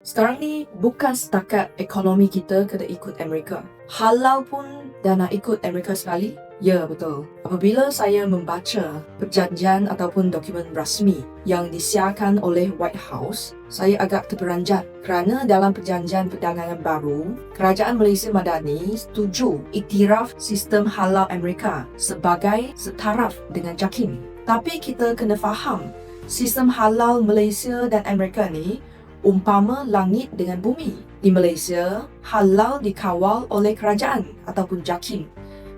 Sekarang ni bukan setakat ekonomi kita kena ikut Amerika. Halal pun dah nak ikut Amerika sekali. Ya, betul. Apabila saya membaca perjanjian ataupun dokumen rasmi yang disiarkan oleh White House, saya agak terperanjat kerana dalam perjanjian perdagangan baru, kerajaan Malaysia Madani setuju iktiraf sistem halal Amerika sebagai setaraf dengan JAKIM. Tapi kita kena faham, sistem halal Malaysia dan Amerika ni umpama langit dengan bumi. Di Malaysia, halal dikawal oleh kerajaan ataupun JAKIM.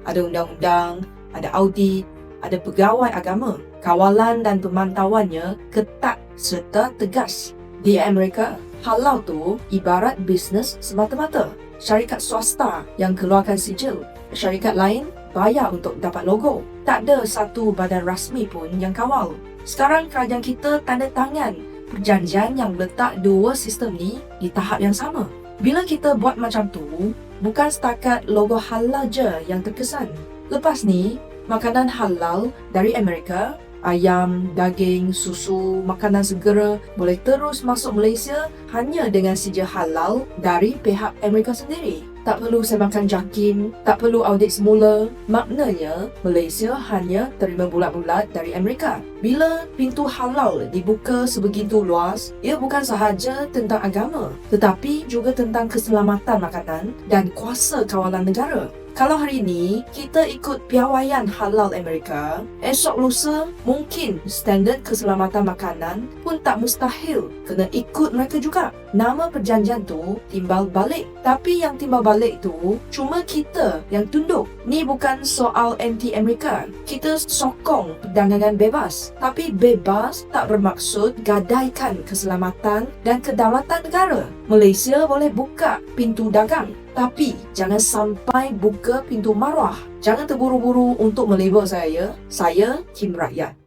Ada undang-undang, ada audit, ada pegawai agama. Kawalan dan pemantauannya ketat serta tegas. Di Amerika, halal tu ibarat bisnes semata-mata. Syarikat swasta yang keluarkan sijil. Syarikat lain bayar untuk dapat logo. Tak ada satu badan rasmi pun yang kawal. Sekarang kerajaan kita tanda tangan perjanjian yang letak dua sistem ni di tahap yang sama. Bila kita buat macam tu, bukan setakat logo halal je yang terkesan. Lepas ni, makanan halal dari Amerika, ayam, daging, susu, makanan segera boleh terus masuk Malaysia hanya dengan sijil halal dari pihak Amerika sendiri. Tak perlu sebarkan jakim, tak perlu audit semula. Maknanya, Malaysia hanya terima bulat-bulat dari Amerika. Bila pintu halal dibuka sebegitu luas, ia bukan sahaja tentang agama, tetapi juga tentang keselamatan makanan dan kuasa kawalan negara. Kalau hari ini kita ikut piawaian halal Amerika, esok lusa mungkin standard keselamatan makanan pun tak mustahil kena ikut mereka juga. Nama perjanjian tu timbal balik. Tapi yang timbal balik tu cuma kita yang tunduk. Ni bukan soal anti-Amerika. Kita sokong perdagangan bebas. Tapi bebas tak bermaksud gadaikan keselamatan dan kedaulatan negara. Malaysia boleh buka pintu dagang tapi jangan sampai buka pintu marwah. Jangan terburu-buru untuk melabel saya. Saya Kim Rakyat.